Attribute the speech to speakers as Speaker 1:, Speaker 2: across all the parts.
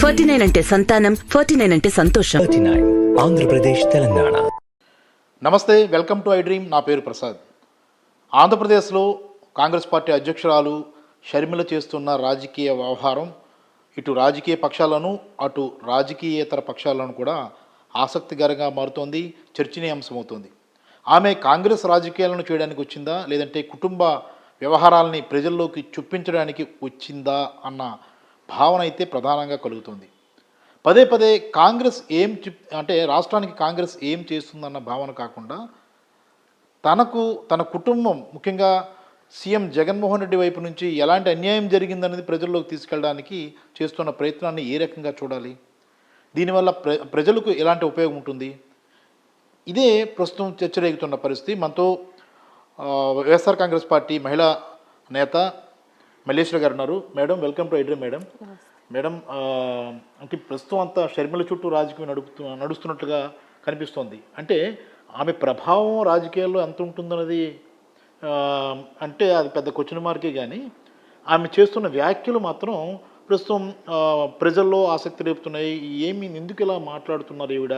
Speaker 1: Forty nine అంటే సంతానం forty nine అంటే సంతోషం.
Speaker 2: ఆంధ్రప్రదేశ్ తెలంగాణ.
Speaker 3: నమస్తే వెల్కమ్ టు ఐ డ్రీమ్. నా పేరు ప్రసాద్. ఆంధ్రప్రదేశ్లో కాంగ్రెస్ పార్టీ అధ్యక్షురాలు షర్మిల చేస్తున్న రాజకీయ వ్యవహారం ఇటు రాజకీయ పక్షాలను అటు రాజకీయేతర పక్షాలను కూడా ఆసక్తికరంగా మారుతోంది చర్చనీయాంశమవుతోంది. ఆమె కాంగ్రెస్ రాజకీయాలను చేయడానికి వచ్చిందా లేదంటే కుటుంబ వ్యవహారాలని ప్రజల్లోకి చొప్పించడానికి వచ్చిందా అన్న భావన అయితే ప్రధానంగా కలుగుతుంది. పదే పదే కాంగ్రెస్ ఏం చెప్ అంటే రాష్ట్రానికి కాంగ్రెస్ ఏం చేస్తుందన్న భావన కాకుండా తనకు తన కుటుంబం ముఖ్యంగా సీఎం జగన్మోహన్ రెడ్డి వైపు నుంచి ఎలాంటి అన్యాయం జరిగిందనేది ప్రజల్లోకి తీసుకెళ్ళడానికి చేస్తున్న ప్రయత్నాన్ని ఏ రకంగా చూడాలి? దీనివల్ల ప్ర ప్రజలకు ఎలాంటి ఉపయోగం ఉంటుంది? ఇదే ప్రస్తుతం చర్చ రేగుతున్న పరిస్థితి. మనతో వైఎస్ఆర్ కాంగ్రెస్ పార్టీ మహిళా నేత మల్లేశ్వర గారు ఉన్నారు. Madam welcome to iDream madam. Madam అంటే ప్రస్తుతం అంతా షర్మిల చుట్టూ రాజకీయం నడుపుతు నడుస్తున్నట్లుగా కనిపిస్తోంది. అంటే ఆమె ప్రభావం రాజకీయాల్లో ఎంత ఉంటుందన్నది అంటే అది పెద్ద క్వశ్చన్ మార్కే కానీ ఆమె చేస్తున్న వ్యాఖ్యలు మాత్రం ప్రస్తుతం ప్రజల్లో ఆసక్తి రేపుతున్నాయి. ఏమి ఎందుకు ఇలా మాట్లాడుతున్నారు ఈవిడ?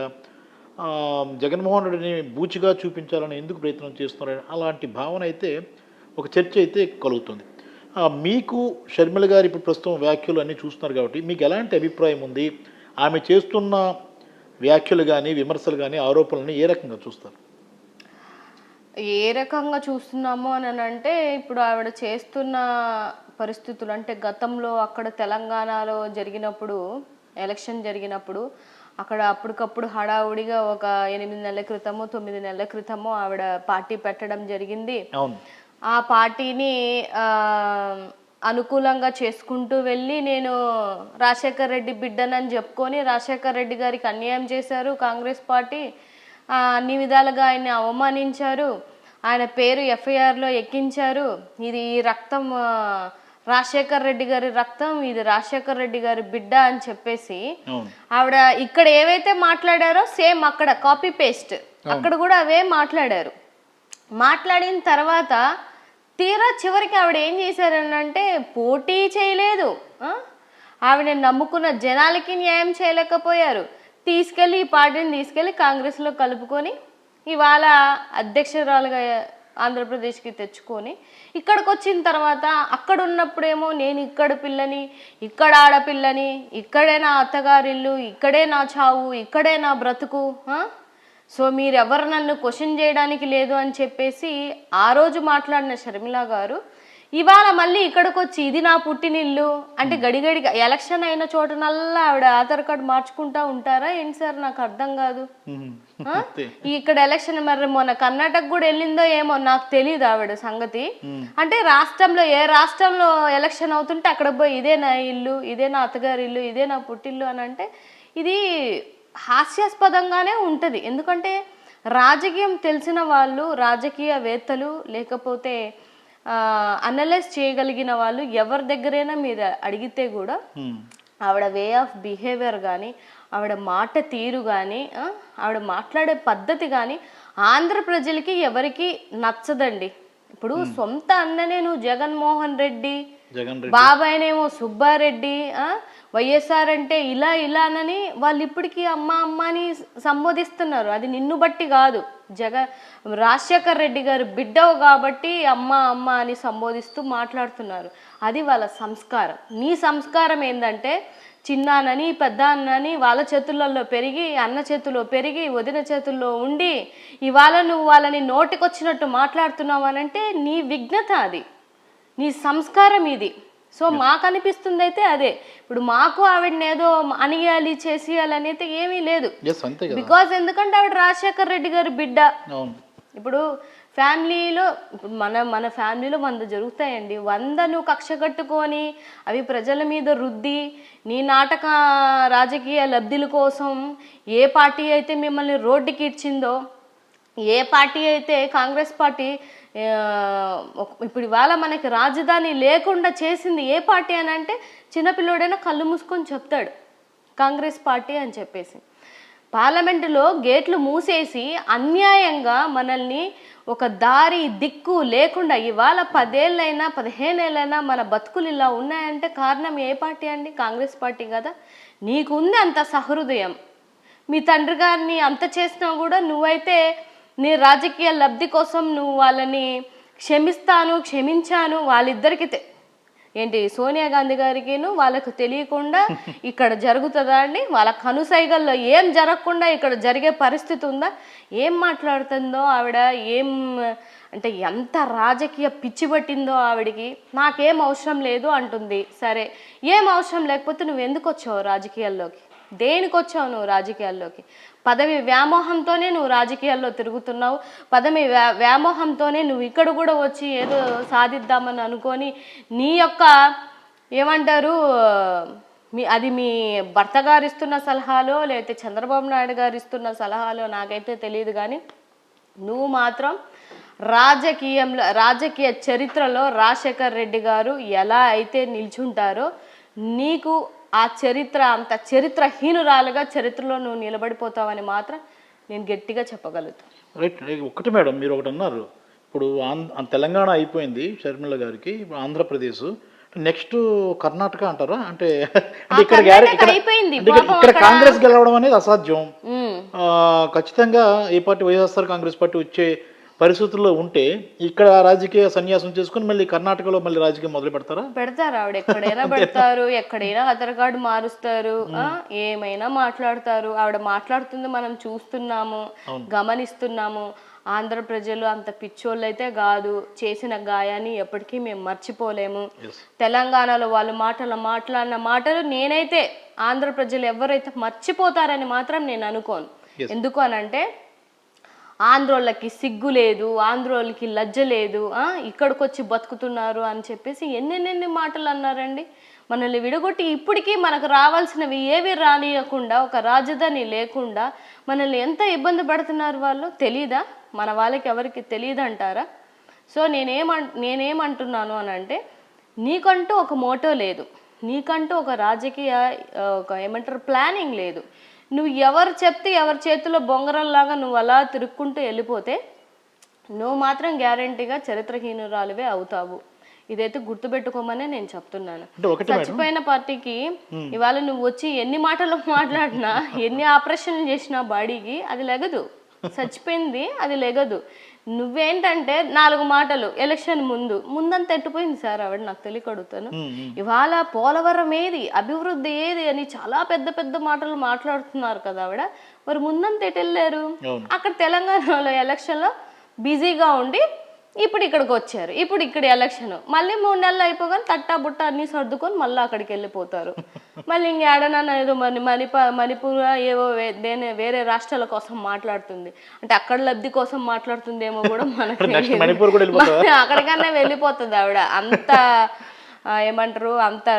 Speaker 3: జగన్మోహన్ రెడ్డిని బూచిగా చూపించాలని ఎందుకు ప్రయత్నం చేస్తున్నారు? అలాంటి భావన అయితే ఒక చర్చ అయితే కలుగుతుంది. మీకు షర్మిల గారు ఇప్పుడు ప్రస్తుతం వ్యాఖ్యలు అన్నీ చూస్తున్నారు కాబట్టి మీకు ఎలాంటి అభిప్రాయం ఉంది? ఆమె చేస్తున్న వ్యాఖ్యలు కానీ విమర్శలు కానీ ఆరోపణలను ఏ రకంగా చూస్తారు?
Speaker 4: ఏ రకంగా చూస్తున్నాము అని అంటే ఇప్పుడు ఆవిడ చేస్తున్న పరిస్థితులు అంటే గతంలో అక్కడ తెలంగాణలో జరిగినప్పుడు ఎలక్షన్ జరిగినప్పుడు అక్కడ అప్పటికప్పుడు హడావుడిగా ఒక ఎనిమిది నెలల క్రితమో తొమ్మిది నెలల క్రితమో ఆవిడ పార్టీ పెట్టడం జరిగింది. ఆ పార్టీని అనుకూలంగా చేసుకుంటూ వెళ్ళి నేను రాజశేఖర్ రెడ్డి బిడ్డనని చెప్పుకొని రాజశేఖర్ రెడ్డి గారికి అన్యాయం చేశారు. కాంగ్రెస్ పార్టీ అన్ని విధాలుగా ఆయన్ని అవమానించారు. ఆయన పేరు ఎఫ్ఐఆర్లో ఎక్కించారు. ఇది ఈ రక్తం రాజశేఖర్ రెడ్డి గారి రక్తం ఇది రాజశేఖర్ రెడ్డి గారి బిడ్డ అని చెప్పేసి ఆవిడ ఇక్కడ ఏవైతే మాట్లాడారో సేమ్ అక్కడ కాపీ పేస్ట్ అక్కడ కూడా అవే మాట్లాడారు. మాట్లాడిన తర్వాత తీరా చివరికి ఆవిడ ఏం చేశారనంటే పోటీ చేయలేదు. ఆవిడ నమ్ముకున్న జనాలకి న్యాయం చేయలేకపోయారు. తీసుకెళ్ళి ఈ పార్టీని తీసుకెళ్ళి కాంగ్రెస్లో కలుపుకొని ఇవాళ అధ్యక్షురాలుగా ఆంధ్రప్రదేశ్కి తెచ్చుకొని ఇక్కడికి వచ్చిన తర్వాత అక్కడ ఉన్నప్పుడేమో నేను ఇక్కడ పిల్లని ఇక్కడ ఆడపిల్లని ఇక్కడే నా అత్తగారిల్లు ఇక్కడే నా చావు ఇక్కడే నా బ్రతుకు. ఆ? సో మీరు ఎవరు నన్ను క్వశ్చన్ చేయడానికి లేదు అని చెప్పేసి ఆ రోజు మాట్లాడిన షర్మిల గారు ఇవాళ మళ్ళీ ఇక్కడికి వచ్చి ఇది నా పుట్టినిల్లు. అంటే గడిగడిగా ఎలక్షన్ అయిన చోటనల్లా ఆవిడ ఆధార్ కార్డు మార్చుకుంటా ఉంటారా? ఏంటి సార్? నాకు అర్థం కాదు. ఇక్కడ ఎలక్షన్ మరి మొన్న కర్ణాటక కూడా వెళ్ళిందో ఏమో నాకు తెలియదు ఆవిడ సంగతి. అంటే రాష్ట్రంలో ఏ రాష్ట్రంలో ఎలక్షన్ అవుతుంటే అక్కడ పోయి ఇదే నా ఇల్లు ఇదే నా అత్తగారి ఇల్లు ఇదే నా పుట్టిల్లు అని అంటే ఇది హాస్యాస్పదంగానే ఉంటుంది ఎందుకంటే రాజకీయం తెలిసిన వాళ్ళు రాజకీయవేత్తలు లేకపోతే అనలైజ్ చేయగలిగిన వాళ్ళు ఎవరి దగ్గరైనా మీరు అడిగితే కూడా. ఆవిడ వే ఆఫ్ బిహేవియర్ కానీ ఆవిడ మాట తీరు కానీ ఆవిడ మాట్లాడే పద్ధతి కానీ ఆంధ్ర ప్రజలకి ఎవరికి నచ్చదండి ఇప్పుడు సొంత అన్ననే నువ్వు జగన్మోహన్ రెడ్డి బాబాయ్నేమో సుబ్బారెడ్డి ఆ, వైఎస్ఆర్ అంటే ఇలా ఇలా అని వాళ్ళు ఇప్పటికీ అమ్మ అమ్మ అని సంబోధిస్తున్నారు. అది నిన్ను బట్టి కాదు. జగ రాజశేఖర్ రెడ్డి గారు బిడ్డవు కాబట్టి అమ్మ అమ్మ అని సంబోధిస్తూ మాట్లాడుతున్నారు. అది వాళ్ళ సంస్కారం. నీ సంస్కారం ఏంటంటే చిన్నానని పెద్ద అన్నని వాళ్ళ చేతులలో పెరిగి అన్న చేతుల్లో పెరిగి వదిన చేతుల్లో ఉండి ఇవాళ నువ్వు వాళ్ళని నోటికొచ్చినట్టు మాట్లాడుతున్నావు అనంటే నీ విఘ్నత అది. నీ సంస్కారం ఇది. సో మాకు అనిపిస్తుంది అయితే అదే. ఇప్పుడు మాకు ఆవిడని ఏదో అనియాలి చేసేయాలని అయితే ఏమీ లేదు. బికాజ్ ఎందుకంటే ఆవిడ రాజశేఖర్ రెడ్డి గారి బిడ్డ. ఇప్పుడు ఫ్యామిలీలో మన మన ఫ్యామిలీలో వంద జరుగుతాయండి. వంద నువ్వు కక్ష కట్టుకొని అవి ప్రజల మీద రుద్ది నీ నాటక రాజకీయ లబ్ధుల కోసం ఏ పార్టీ అయితే మిమ్మల్ని రోడ్డుకి ఇచ్చిందో ఏ పార్టీ అయితే కాంగ్రెస్ పార్టీ ఇప్పుడు ఇవాళ మనకి రాజధాని లేకుండా చేసింది ఏ పార్టీ అని అంటే చిన్నపిల్లోడైనా కళ్ళు మూసుకొని చెప్తాడు. కాంగ్రెస్ పార్టీ అని చెప్పేసి. పార్లమెంటులో గేట్లు మూసేసి అన్యాయంగా మనల్ని ఒక దారి దిక్కు లేకుండా ఇవాళ పదేళ్ళైనా పదిహేనేళ్ళైనా మన బతుకులు ఇలా ఉన్నాయంటే కారణం ఏ పార్టీ అండి? కాంగ్రెస్ పార్టీ కదా. నీకుంది అంత సహృదయం. మీ తండ్రి గారిని అంత చేసినా కూడా నువ్వైతే నీ రాజకీయ లబ్ధి కోసం నువ్వు వాళ్ళని క్షమిస్తాను క్షమించాను వాళ్ళిద్దరికి ఏంటి సోనియా గాంధీ గారికిను వాళ్ళకు తెలియకుండా ఇక్కడ జరుగుతుందా అండి? వాళ్ళ కనుసైగల్లో ఏం జరగకుండా ఇక్కడ జరిగే పరిస్థితి ఉందా? ఏం మాట్లాడుతుందో ఆవిడ? ఏం అంటే ఎంత రాజకీయ పిచ్చి పట్టిందో ఆవిడికి. నాకేం అవసరం లేదు అంటుంది. సరే ఏం అవసరం లేకపోతే నువ్వు ఎందుకు వచ్చావు రాజకీయాల్లోకి? దేనికి వచ్చావు నువ్వు రాజకీయాల్లోకి? పదవి వ్యామోహంతోనే నువ్వు రాజకీయాల్లో తిరుగుతున్నావు. పదవి వ్యా వ్యామోహంతోనే నువ్వు ఇక్కడ కూడా వచ్చి ఏదో సాధిద్దామని అనుకొని నీ యొక్క ఏమంటారు మీ అది మీ భర్త గారు ఇస్తున్న సలహాలో లేకపోతే చంద్రబాబు నాయుడు గారు ఇస్తున్న సలహాలో నాకైతే తెలియదు కానీ నువ్వు మాత్రం రాజకీయంలో రాజకీయ చరిత్రలో రాజశేఖర్ రెడ్డి గారు ఎలా అయితే నిల్చుంటారో నీకు ఆ చరిత్ర అంత చరిత్రహీనురాలుగా చరిత్రలో నువ్వు నిలబడిపోతావని మాత్రం నేను గట్టిగా చెప్పగలుగుతాను
Speaker 3: రైట్ ఒకటి మేడం మీరు ఒకటి అన్నారు. ఇప్పుడు తెలంగాణ అయిపోయింది షర్మిల గారికి ఇప్పుడు ఆంధ్రప్రదేశ్. నెక్స్ట్ కర్ణాటక అంటారా? అంటే ఇక్కడ కాంగ్రెస్ గెలవడం అనేది అసాధ్యం. ఖచ్చితంగా ఏ పార్టీ వైఎస్ఆర్ కాంగ్రెస్ పార్టీ వచ్చే పరిస్థితుల్లో ఉంటే ఇక్కడ రాజకీయ సన్యాసం చేసుకుని మళ్ళీ కర్ణాటకలో మళ్ళీ రాజకీయం మొదలు పెడతారా?
Speaker 4: పెడతారు ఆవిడ. ఎక్కడైనా పెడతారు ఎక్కడైనా ఆధార్ కార్డు మారుస్తారు. ఏమైనా మాట్లాడతారు. ఆవిడ మాట్లాడుతుంది మనం చూస్తున్నాము గమనిస్తున్నాము. ఆంధ్ర ప్రజలు అంత పిచ్చోళ్ళు అయితే కాదు. చేసిన గాయాన్ని ఎప్పటికీ మేము మర్చిపోలేము. తెలంగాణలో వాళ్ళు మాటలు మాట్లాడిన మాటలు నేనైతే ఆంధ్ర ప్రజలు ఎవరైతే మర్చిపోతారని మాత్రం నేను అనుకోను. ఎందుకు అనంటే ఆంధ్రోళ్ళకి సిగ్గు లేదు ఆంధ్రోళ్ళకి లజ్జ లేదు ఇక్కడికి వచ్చి బతుకుతున్నారు అని చెప్పేసి ఎన్నెన్నెన్ని మాటలు అన్నారండి. మనల్ని విడగొట్టి ఇప్పటికీ మనకు రావాల్సినవి ఏవి రానియకుండా ఒక రాజధాని లేకుండా మనల్ని ఎంత ఇబ్బంది పడుతున్నారు వాళ్ళు తెలీదా? మన వాళ్ళకి ఎవరికి తెలియదు అంటారా? సో నేనేమం నేనేమంటున్నాను అని అంటే నీకంటూ ఒక మోటో లేదు. నీకంటూ ఒక రాజకీయ ఒక ఏమంటారు ప్లానింగ్ లేదు. నువ్వు ఎవరు చెప్తే ఎవరి చేతిలో బొంగరంలాగా నువ్వు అలా తిరుక్కుంటూ వెళ్ళిపోతే నువ్వు మాత్రం గ్యారంటీగా చరిత్రహీనురాలువే అవుతావు. ఇదైతే గుర్తుపెట్టుకోమనే నేను చెప్తున్నాను. చచ్చిపోయిన పార్టీకి ఇవాళ నువ్వు వచ్చి ఎన్ని మాటలు మాట్లాడినా ఎన్ని ఆపరేషన్లు చేసినా బాడీకి అది లెగదు. చచ్చిపోయింది అది లెగదు. నువ్వేంటంటే నాలుగు మాటలు ఎలక్షన్ ముందు. ముందంతా ఎట్టిపోయింది సార్ ఆవిడ? నాకు తెలియక అడుగుతాను. ఇవాళ పోలవరం ఏది అభివృద్ధి ఏది అని చాలా పెద్ద పెద్ద మాటలు మాట్లాడుతున్నారు కదా ఆవిడ. మరి ముందంతా ఎటు వెళ్ళారు. అక్కడ తెలంగాణలో ఎలక్షన్లో బిజీగా ఉండి ఇప్పుడు ఇక్కడికి వచ్చారు. ఇప్పుడు ఇక్కడ ఎలక్షన్. మళ్ళీ మూడు నెలలు అయిపోగానే తట్టా బుట్ట అన్ని సర్దుకొని మళ్ళీ అక్కడికి వెళ్ళిపోతారు. మళ్ళీ ఇంకేడనన్నా ఏదో మరి మణిప మణిపూర్ ఏవో దేని వేరే రాష్ట్రాల కోసం మాట్లాడుతుంది. అంటే అక్కడ లబ్ధి కోసం మాట్లాడుతుందేమో కూడా మనకి అక్కడికన్నా వెళ్ళిపోతుంది ఆవిడ. అంత ఏమంటారు అంత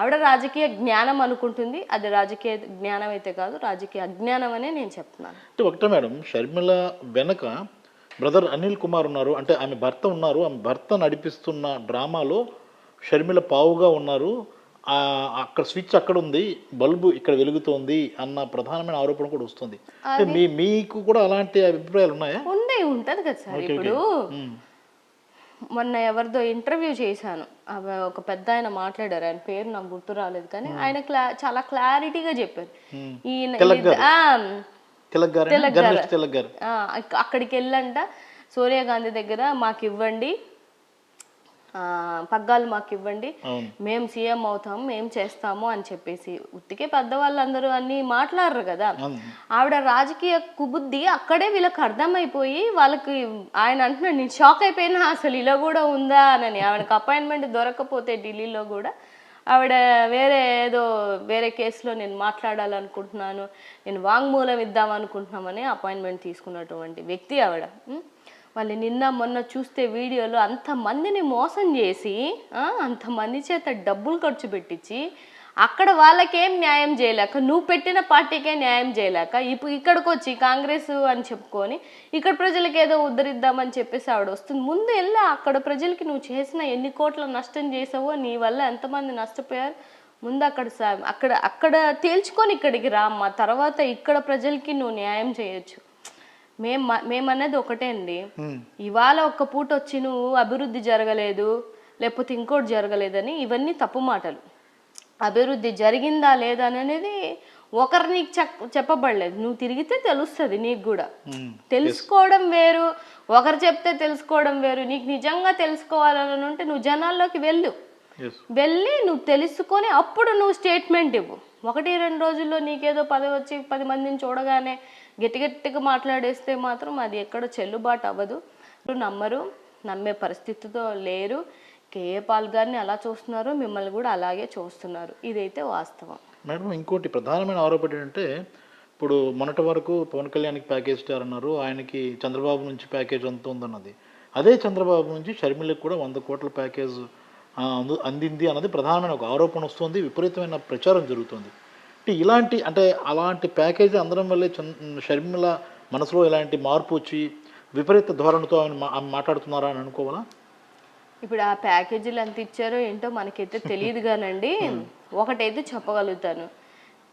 Speaker 4: ఆవిడ రాజకీయ జ్ఞానం అనుకుంటుంది. అది రాజకీయ జ్ఞానం అయితే కాదు రాజకీయ అజ్ఞానం అనే నేను చెప్తున్నాను.
Speaker 3: అంటే ఒకటే మేడం షర్మిల వెనక బ్రదర్ అనిల్ కుమార్ ఉన్నారు. అంటే ఆమె భర్త ఉన్నారు. ఆమె భర్త నడిపిస్తున్న డ్రామాలో షర్మిల పావుగా ఉన్నారు. ఆ, అక్కడ స్విచ్ అక్కడ ఉంది. బల్బు ఇక్కడ వెలుగుతోంది అన్న ప్రధానమైన ఆరోపణ కూడా వస్తుంది. అంటే మీ మీకు కూడా అలాంటి అభిప్రాయాలు ఉన్నాయా?
Speaker 4: ఉండే ఉంటది కదా సార్. ఇప్పుడు. మొన్న ఎవరిదో ఇంటర్వ్యూ చేశాను. ఒక పెద్ద ఆయన మాట్లాడారు. ఆయన పేరు నాకు గుర్తు రాలేదు కానీ ఆయన క్లా చాలా క్లారిటీగా చెప్పారు. ఈయన
Speaker 3: తిలక్ గారు.
Speaker 4: తిలక్
Speaker 3: గారు.
Speaker 4: అక్కడికి వెళ్ళంట సోనియా గాంధీ దగ్గర మాకు ఇవ్వండి ఆ, పగ్గాలు మాకు ఇవ్వండి మేము సీఎం అవుతాం మేము చేస్తాము అని చెప్పేసి. ఉత్తికే పెద్దవాళ్ళందరూ అన్ని మాట్లాడరు కదా. ఆవిడ రాజకీయ కుబుద్ధి అక్కడే వీళ్ళకి అర్థమైపోయి వాళ్ళకి ఆయన అంటున్నాడు నేను షాక్ అయిపోయినా అసలు ఇలా కూడా ఉందా? అని. ఆవిడకి అపాయింట్మెంట్ దొరకకపోతే ఢిల్లీలో కూడా ఆవిడ వేరే ఏదో వేరే కేసులో నేను మాట్లాడాలనుకుంటున్నాను నేను వాంగ్మూలం ఇద్దామనుకుంటున్నామని అపాయింట్మెంట్ తీసుకున్నటువంటి వ్యక్తి ఆవిడ. వాళ్ళు నిన్న మొన్న చూస్తే వీడియోలో అంతమందిని మోసం చేసి అంతమంది చేత డబ్బులు ఖర్చు పెట్టించి అక్కడ వాళ్ళకేం న్యాయం చేయలేక నువ్వు పెట్టిన పార్టీకే న్యాయం చేయలేక ఇప్పుడు ఇక్కడికి వచ్చి కాంగ్రెస్ అని చెప్పుకొని ఇక్కడ ప్రజలకు ఏదో ఉద్ధరిద్దామని చెప్పేసి ఆవిడ వస్తుంది. ముందు వెళ్ళి అక్కడ ప్రజలకి నువ్వు చేసిన ఎన్ని కోట్ల నష్టం చేసావో నీ వల్ల ఎంతమంది నష్టపోయారు ముందు అక్కడ సా- అక్కడ అక్కడ తేల్చుకొని ఇక్కడికి రా అమ్మ. తర్వాత ఇక్కడ ప్రజలకి నువ్వు న్యాయం చేయొచ్చు. మేం మేమన్నది ఒకటే అండి. ఇవాళ ఒక్క పూట వచ్చి నువ్వు అభివృద్ధి జరగలేదు లేకపోతే ఇంకోటి జరగలేదని ఇవన్నీ తప్పు మాటలు. అభివృద్ధి జరిగిందా లేదా అనేది ఒకరు నీకు చెప్ చెప్పబడలేదు. నువ్వు తిరిగితే తెలుస్తుంది నీకు కూడా. తెలుసుకోవడం వేరు ఒకరు చెప్తే తెలుసుకోవడం వేరు. నీకు నిజంగా తెలుసుకోవాలని ఉంటే నువ్వు జనాల్లోకి వెళ్ళు. వెళ్ళి నువ్వు తెలుసుకొని అప్పుడు నువ్వు స్టేట్మెంట్ ఇవ్వు. ఒకటి రెండు రోజుల్లో నీకేదో పదవి వచ్చి పది మందిని చూడగానే గట్టి గట్టిగా మాట్లాడేస్తే మాత్రం అది ఎక్కడ చెల్లుబాటు అవ్వదు. నమ్మరు నమ్మే పరిస్థితితో లేరు. కేఏ పాల్ గారిని అలా చూస్తున్నారు మిమ్మల్ని కూడా అలాగే చూస్తున్నారు. ఇదైతే వాస్తవం.
Speaker 3: మేడం ఇంకోటి ప్రధానమైన ఆరోపణ ఏంటంటే ఇప్పుడు మొన్నటి వరకు పవన్ కళ్యాణ్కి ప్యాకేజ్ ఇచ్చారన్నారు. అన్నారు ఆయనకి చంద్రబాబు నుంచి ప్యాకేజ్ అంత ఉందన్నది. అదే చంద్రబాబు నుంచి షర్మిలకు కూడా వంద కోట్ల ప్యాకేజ్ అందు- అందింది అన్నది ప్రధానమైన ఒక ఆరోపణ వస్తుంది. విపరీతమైన ప్రచారం జరుగుతుంది. అంటే ఇలాంటి అంటే అలాంటి ప్యాకేజీ అందడం వల్లే షర్మిల మనసులో ఇలాంటి మార్పు వచ్చి విపరీత ధోరణితో ఆయన మా- ఆమె మాట్లాడుతున్నారా అని అనుకోవాలా?
Speaker 4: ఇప్పుడు ఆ ప్యాకేజీలు ఎంత ఇచ్చారో ఏంటో మనకైతే తెలియదు కానండి. ఒకటైతే చెప్పగలుగుతాను.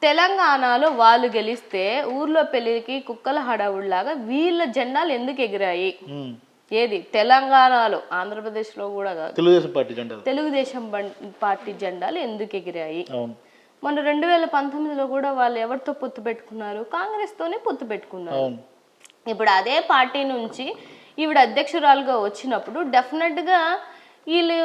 Speaker 4: తెలంగాణలో వాళ్ళు గెలిస్తే ఊర్లో పెళ్ళికి కుక్కల హడావుడిలాగా వీళ్ళ జెండాలు ఎందుకు ఎగిరాయి. ఏది? తెలంగాణలో ఆంధ్రప్రదేశ్లో కూడా కాదు.
Speaker 3: తెలుగుదేశం పార్టీ జెండా
Speaker 4: తెలుగుదేశం పార్టీ జెండాలు ఎందుకు ఎగిరాయి? మొన్న రెండు వేల పంతొమ్మిదిలో కూడా వాళ్ళు ఎవరితో పొత్తు పెట్టుకున్నారు? కాంగ్రెస్తోనే పొత్తు పెట్టుకున్నారు. ఇప్పుడు అదే పార్టీ నుంచి ఈవిడ అధ్యక్షురాలుగా వచ్చినప్పుడు డెఫినెట్గా వీళ్ళు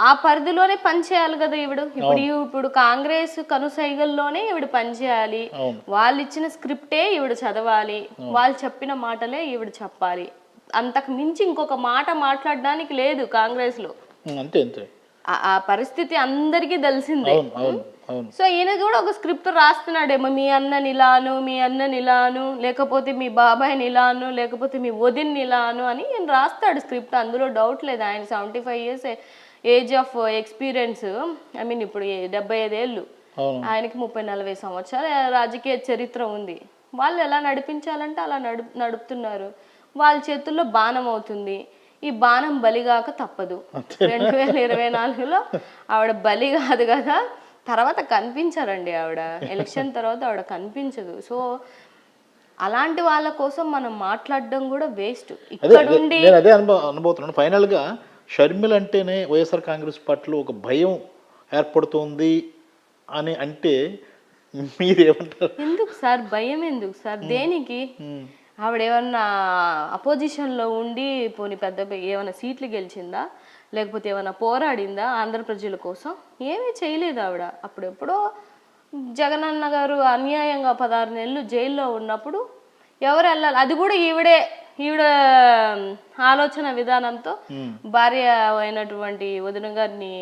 Speaker 4: ఆ పరిధిలోనే పనిచేయాలి కదా ఈవిడ. ఇప్పుడు ఇప్పుడు కాంగ్రెస్ కనుసైగల్లోనే ఈవిడ పనిచేయాలి. వాళ్ళు ఇచ్చిన స్క్రిప్టే ఈవిడ చదవాలి. వాళ్ళు చెప్పిన మాటలే ఈవిడ చెప్పాలి. అంతకు మించి ఇంకొక మాట మాట్లాడడానికి లేదు కాంగ్రెస్లో.
Speaker 3: ఉమ్, అంతే అంతే.
Speaker 4: ఆ- పరిస్థితి అందరికీ తెలిసిందే. సో ఈయన కూడా ఒక స్క్రిప్ట్ రాస్తున్నాడేమో మీ అన్నని ఇలాను మీ అన్నని ఇలాను లేకపోతే మీ బాబాయ్ని ఇలాను లేకపోతే మీ వదిన్ని ఇలాను అని ఈయన రాస్తాడు స్క్రిప్ట్. అందులో డౌట్ లేదు. ఆయన seventy five years age of experience I mean ఇప్పుడు డెబ్బై ఐదేళ్ళు. ఆయనకి ముప్పై నలభై సంవత్సరాల రాజకీయ చరిత్ర ఉంది. వాళ్ళు ఎలా నడిపించాలంటే అలా నడు నడుపుతున్నారు. వాళ్ళ చేతుల్లో బాణం అవుతుంది. ఈ బాణం బలిగాక తప్పదు. రెండు వేల ఇరవై నాలుగులో ఆవిడ బలి కాదు కదా తర్వాత కనిపించారండి ఆవిడ. ఎలక్షన్ తర్వాత ఆవిడ కనిపించదు. సో అలాంటి వాళ్ళ కోసం మనం మాట్లాడడం కూడా వేస్ట్. ఇక్కడ
Speaker 3: అదే,
Speaker 4: ఉండి
Speaker 3: నేను అదే అనుభవ అనుభవుతున్నాను. ఫైనల్గా షర్మిల అంటేనే వైఎస్ఆర్ కాంగ్రెస్ పార్టీలో ఒక భయం ఏర్పడుతోంది అని అంటే మీరేమంటారు?
Speaker 4: ఎందుకు సార్? భయం ఎందుకు సార్? దేనికి? ఆవిడ ఏమన్నా అపోజిషన్లో ఉండి పోనీ పెద్ద ఏమైనా సీట్లు గెలిచిందా? లేకపోతే ఏమైనా పోరాడిందా ఆంధ్ర ప్రజల కోసం? ఏమీ చేయలేదు ఆవిడ. అప్పుడెప్పుడో జగనన్న గారు అన్యాయంగా పదహారు నెలలు జైల్లో ఉన్నప్పుడు ఎవరు వెళ్ళాలి అది కూడా ఈవిడే ఈవిడ ఆలోచన విధానంతో భార్య అయినటువంటి వదిన గారిని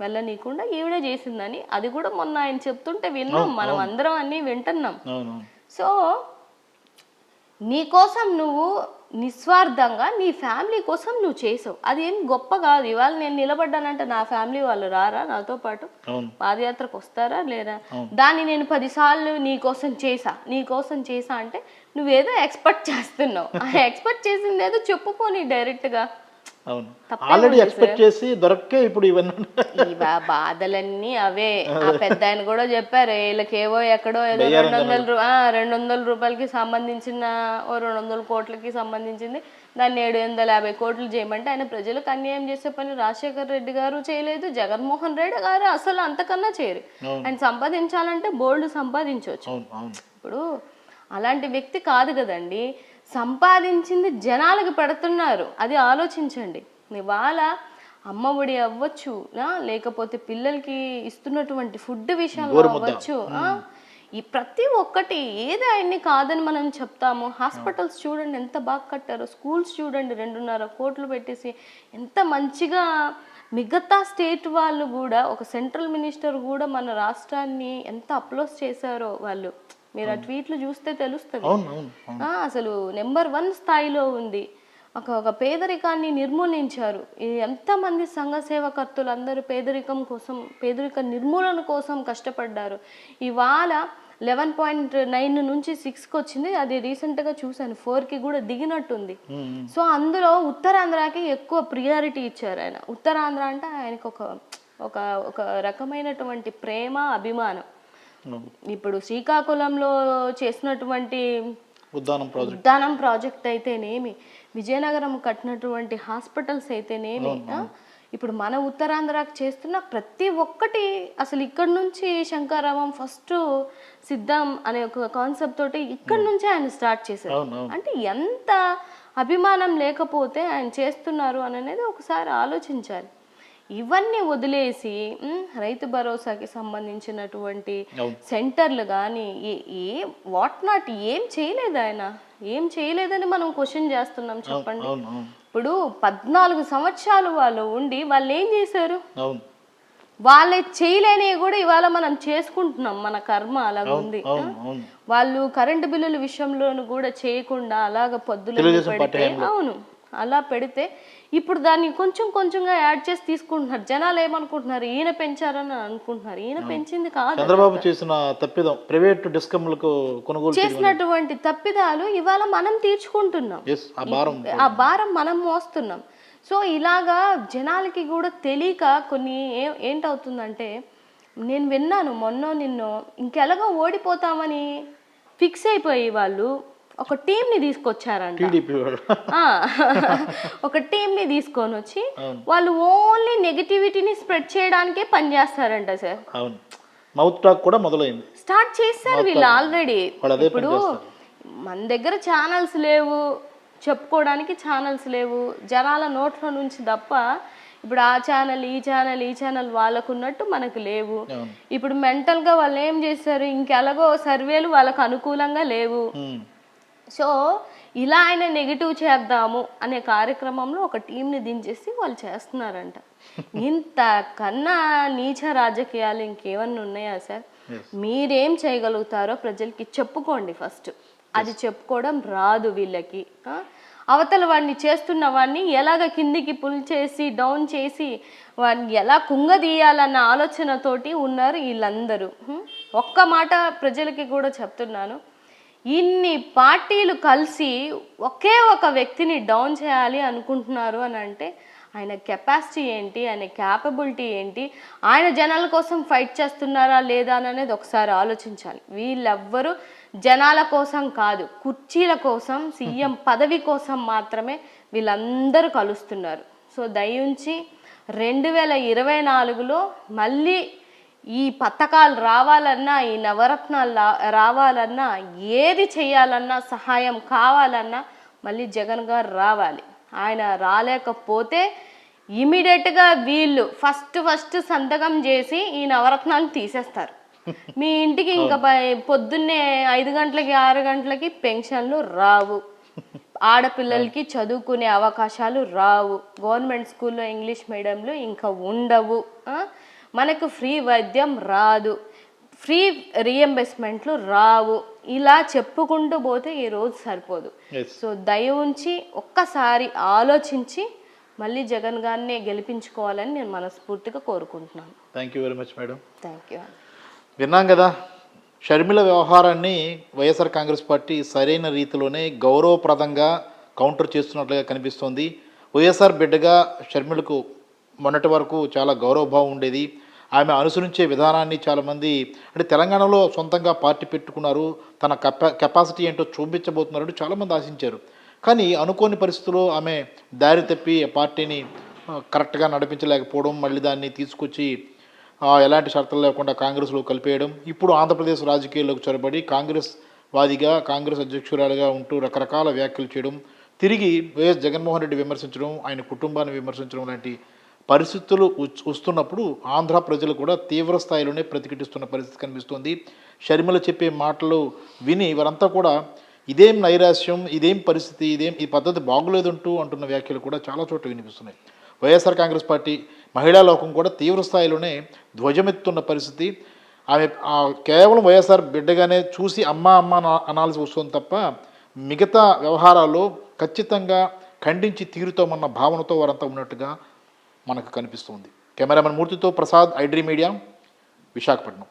Speaker 4: వెళ్ళనీయకుండా ఈవిడే చేసిందని అది కూడా మొన్న ఆయన చెప్తుంటే విన్నాం. మనం అందరం అన్ని వింటున్నాం.
Speaker 3: అవును
Speaker 4: సో నీకోసం నువ్వు నిస్వార్థంగా నీ ఫ్యామిలీ కోసం నువ్వు చేసావు. అది ఏం గొప్ప కాదు. ఇవాళ నేను నిలబడ్డానంటే నా ఫ్యామిలీ వాళ్ళు రారా? నాతో పాటు పాదయాత్రకు వస్తారా లేరా దాన్ని నేను పదిసార్లు నీ కోసం చేసా. నీ కోసం చేసా అంటే నువ్వేదో ఎక్స్పెక్ట్ చేస్తున్నావు. ఆ ఎక్స్పెక్ట్ చేసింది ఏదో చెప్పుకోని డైరెక్ట్గా.
Speaker 3: అవును. ఆల్రెడీ ఎక్స్పెక్ట్ చేసి ఇప్పుడు ఇవన్నీ.
Speaker 4: బాధలన్నీ అవే. ఆ పెద్ద ఆయన కూడా చెప్పారు వీళ్ళకేవో ఎక్కడో ఏదో రెండు వందల రెండు వందల రూపాయలకి సంబంధించిన ఓ రెండు వందల కోట్లకి సంబంధించింది. దాన్ని ఏడు వందల యాభై కోట్లు చేయమంటే ఆయన ప్రజలకు అన్యాయం చేసే పని రాజశేఖర రెడ్డి గారు చేయలేదు జగన్మోహన్ రెడ్డి గారు అసలు అంతకన్నా చేయరు. ఆయన సంపాదించాలంటే బోల్డ్ సంపాదించవచ్చు. ఇప్పుడు అలాంటి వ్యక్తి కాదు కదండి. సంపాదించింది జనాలకు పెడుతున్నారు. అది ఆలోచించండి. ఇవాళ అమ్మ ఒడి అవ్వచ్చు లేకపోతే పిల్లలకి ఇస్తున్నటువంటి ఫుడ్ విషయంలో అవ్వచ్చు ఈ ప్రతి ఒక్కటి ఏది ఆయన్ని కాదని మనం చెప్తాము హాస్పిటల్స్ చూడండి ఎంత బాగా కట్టారో స్కూల్స్ చూడండి రెండున్నర కోట్లు పెట్టేసి ఎంత మంచిగా మిగతా స్టేట్ వాళ్ళు కూడా ఒక సెంట్రల్ మినిస్టర్ కూడా మన రాష్ట్రాన్ని ఎంత అప్లోస్ చేశారో వాళ్ళు. మీరు ఆ ట్వీట్లు చూస్తే తెలుస్తుంది. అసలు నెంబర్ వన్ స్థాయిలో ఉంది. ఒక ఒక పేదరికాన్ని నిర్మూలించారు. ఈ ఎంతమంది సంఘ సేవకర్తలు అందరూ పేదరికం కోసం పేదరిక నిర్మూలన కోసం కష్టపడ్డారు. ఇవాళ లెవెన్ పాయింట్ నైన్ నుంచి సిక్స్కి వచ్చింది. అది రీసెంట్గా చూశాను. ఫోర్కి కూడా దిగినట్టుంది. సో అందులో ఉత్తరాంధ్రకి ఎక్కువ ప్రియారిటీ ఇచ్చారు ఆయన. ఉత్తరాంధ్ర అంటే ఆయనకు ఒక ఒక ఒక రకమైనటువంటి ప్రేమ అభిమానం. ఇప్పుడు శ్రీకాకుళంలో చేసినటువంటి
Speaker 3: ఉద్దానం ప్రాజెక్ట్.
Speaker 4: ఉద్దానం ప్రాజెక్ట్ అయితేనేమి విజయనగరం కట్టినటువంటి హాస్పిటల్స్ అయితేనేమి ఇప్పుడు మన ఉత్తరాంధ్రకు చేస్తున్న ప్రతి ఒక్కటి అసలు ఇక్కడ నుంచి శంకరావం ఫస్ట్ సిద్ధం అనే ఒక కాన్సెప్ట్ తోటి ఇక్కడ నుంచే ఆయన స్టార్ట్ చేశారు. అంటే ఎంత అభిమానం లేకపోతే ఆయన చేస్తున్నారు అని అనేది ఒకసారి ఆలోచించాలి. ఇవన్నీ వదిలేసి రైతు భరోసాకి సంబంధించినటువంటి. సెంటర్లు కానీ ఏ వాట్ నాట్ ఏం చేయలేదు ఆయన. ఏం చేయలేదని మనం క్వశ్చన్ చేస్తున్నాం చెప్పండి. ఇప్పుడు పద్నాలుగు సంవత్సరాలు వాళ్ళు ఉండి వాళ్ళు ఏం చేశారు? వాళ్ళే చేయలేనివి కూడా ఇవాళ మనం చేసుకుంటున్నాం మన కర్మ అలాగ ఉంది వాళ్ళు కరెంటు బిల్లుల విషయంలోనూ కూడా చేయకుండా అలాగ పొద్దులు పెడితే అవును. అలా పెడితే ఇప్పుడు దాన్ని కొంచెం కొంచెంగా యాడ్ చేసి తీసుకుంటున్నారు. జనాలు ఏమనుకుంటున్నారు? ఈయన పెంచారని అనుకుంటున్నారు. ఈయన పెంచింది కాదు
Speaker 3: చంద్రబాబు చేసిన తప్పిదం ప్రైవేట్ డిస్కమ్లకు కొనుగోలు
Speaker 4: చేసినటువంటి తప్పిదాలు ఇవాళ మనం తీర్చుకుంటున్నాం.
Speaker 3: ఆ భారం
Speaker 4: మనం మోస్తున్నాం. సో ఇలాగా జనాలకి కూడా తెలియక కొన్ని ఏ ఏంటవుతుందంటే నేను విన్నాను మొన్న నిన్నో ఇంకెలాగో ఓడిపోతామని ఫిక్స్ అయిపోయి వాళ్ళు ఒక టీంని తీసుకొచ్చారంట. ఒక టీంని తీసుకొని వచ్చి వాళ్ళు ఓన్లీ నెగిటివిటీని స్ప్రెడ్ చేయడానికే పనిచేస్తారంట సార్.
Speaker 3: అవును. మౌత్ టాక్ కూడా మొదలైంది.
Speaker 4: స్టార్ట్ చేస్తారు వీళ్ళు ఆల్రెడీ. ఇప్పుడు. మన దగ్గర ఛానల్స్ లేవు. చెప్పుకోవడానికి ఛానల్స్ లేవు. జనాల నోట్ల నుంచి తప్ప ఇప్పుడు ఆ ఛానల్ ఈ ఛానల్ ఈ ఛానల్ వాళ్ళకు ఉన్నట్టు మనకు లేవు. ఇప్పుడు mental గా వాళ్ళు ఏం చేస్తారు? ఇంకెలాగో సర్వేలు వాళ్ళకు అనుకూలంగా లేవు. సో ఇలా ఆయన నెగిటివ్ చేద్దాము అనే కార్యక్రమంలో ఒక టీంని దించేసి వాళ్ళు చేస్తున్నారంట. ఇంత కన్నా నీచ రాజకీయాలు ఇంకేమన్నా ఉన్నాయా సార్? మీరేం చేయగలుగుతారో ప్రజలకి చెప్పుకోండి ఫస్ట్ అది చెప్పుకోవడం రాదు వీళ్ళకి? అవతల వాడిని చేస్తున్న వాడిని ఎలాగ కిందికి పుల్ చేసి డౌన్ చేసి వాడిని ఎలా కుంగదీయాలన్న ఆలోచనతోటి ఉన్నారు వీళ్ళందరూ? ఒక్క మాట ప్రజలకి కూడా చెప్తున్నాను. ఇన్ని పార్టీలు కలిసి ఒకే ఒక వ్యక్తిని డౌన్ చేయాలి అనుకుంటున్నారు అని అంటే ఆయన కెపాసిటీ ఏంటి ఆయన క్యాపబిలిటీ ఏంటి ఆయన జనాల కోసం ఫైట్ చేస్తున్నారా లేదా అనేది ఒకసారి ఆలోచించాలి. వీళ్ళెవ్వరూ జనాల కోసం కాదు కుర్చీల కోసం సీఎం పదవి కోసం మాత్రమే వీళ్ళందరూ కలుస్తున్నారు. సో దయించి రెండు వేల ఇరవై నాలుగులో మళ్ళీ ఈ పథకాలు రావాలన్నా ఈ నవరత్నాలు రా- రావాలన్నా ఏది చేయాలన్నా సహాయం కావాలన్నా మళ్ళీ జగన్ గారు రావాలి. ఆయన రాలేకపోతే ఇమీడియట్గా వీళ్ళు ఫస్ట్ ఫస్ట్ సంతకం చేసి ఈ నవరత్నాలు తీసేస్తారు. మీ ఇంటికి ఇంకా పొద్దున్నే ఐదు గంటలకి ఆరు గంటలకి పెన్షన్లు రావు. ఆడపిల్లలకి చదువుకునే అవకాశాలు రావు. గవర్నమెంట్ స్కూల్లో ఇంగ్లీష్ మీడియంలు ఇంకా ఉండవు? మనకు ఫ్రీ వైద్యం రాదు. ఫ్రీ రియంబర్స్మెంట్లు రావు. ఇలా చెప్పుకుంటూ పోతే ఈ రోజు సరిపోదు. సో దయ ఉంచి ఒక్కసారి ఆలోచించి మళ్ళీ జగన్ గారిని గెలిపించుకోవాలని నేను మనస్ఫూర్తిగా కోరుకుంటున్నాను.
Speaker 3: Thank you very much madam
Speaker 4: thank you
Speaker 3: విన్నాం కదా షర్మిల వ్యవహారాన్ని వైఎస్ఆర్ కాంగ్రెస్ పార్టీ సరైన రీతిలోనే గౌరవప్రదంగా కౌంటర్ చేస్తున్నట్లుగా కనిపిస్తోంది. వైఎస్ఆర్ బిడ్డగా షర్మిలకు మొన్నటి వరకు చాలా గౌరవభావం ఉండేది. ఆమె అనుసరించే విధానాన్ని చాలామంది అంటే తెలంగాణలో సొంతంగా పార్టీ పెట్టుకున్నారు తన కెపా కెపాసిటీ ఏంటో చూపించబోతున్నారని చాలామంది ఆశించారు. కానీ అనుకోని పరిస్థితుల్లో ఆమె దారి తప్పి పార్టీని కరెక్ట్గా నడిపించలేకపోవడం మళ్ళీ దాన్ని తీసుకొచ్చి ఎలాంటి షరతులు లేకుండా కాంగ్రెస్లో కలిపేయడం ఇప్పుడు ఆంధ్రప్రదేశ్ రాజకీయాల్లోకి చొరబడి కాంగ్రెస్ వాదిగా కాంగ్రెస్ అధ్యక్షురాలుగా ఉంటూ రకరకాల వ్యాఖ్యలు చేయడం తిరిగి వైఎస్ జగన్మోహన్ రెడ్డి విమర్శించడం ఆయన కుటుంబాన్ని విమర్శించడం లాంటి పరిస్థితులు వస్తున్నప్పుడు ఆంధ్ర ప్రజలు కూడా తీవ్ర స్థాయిలోనే ప్రతిఘటిస్తున్న పరిస్థితి కనిపిస్తుంది. షర్మిల చెప్పే మాటలు విని వారంతా కూడా ఇదేం నైరాశ్యం ఇదేం పరిస్థితి ఇదేం ఈ పద్ధతి బాగులేదంటూ అంటున్న వ్యాఖ్యలు కూడా చాలా చోట్ల వినిపిస్తున్నాయి. వైఎస్ఆర్ కాంగ్రెస్ పార్టీ మహిళా లోకం కూడా తీవ్ర స్థాయిలోనే ధ్వజమెత్తున్న పరిస్థితి. ఆమె కేవలం వైఎస్ఆర్ బిడ్డగానే చూసి అమ్మ అమ్మ అనాల్సి వస్తుంది తప్ప మిగతా వ్యవహారాల్లో ఖచ్చితంగా ఖండించి తీరుతామన్న భావనతో వారంతా ఉన్నట్టుగా మనకు కనిపిస్తుంది కెమెరామెన్ మూర్తితో ప్రసాద్ ఐడ్రీ మీడియా విశాఖపట్నం.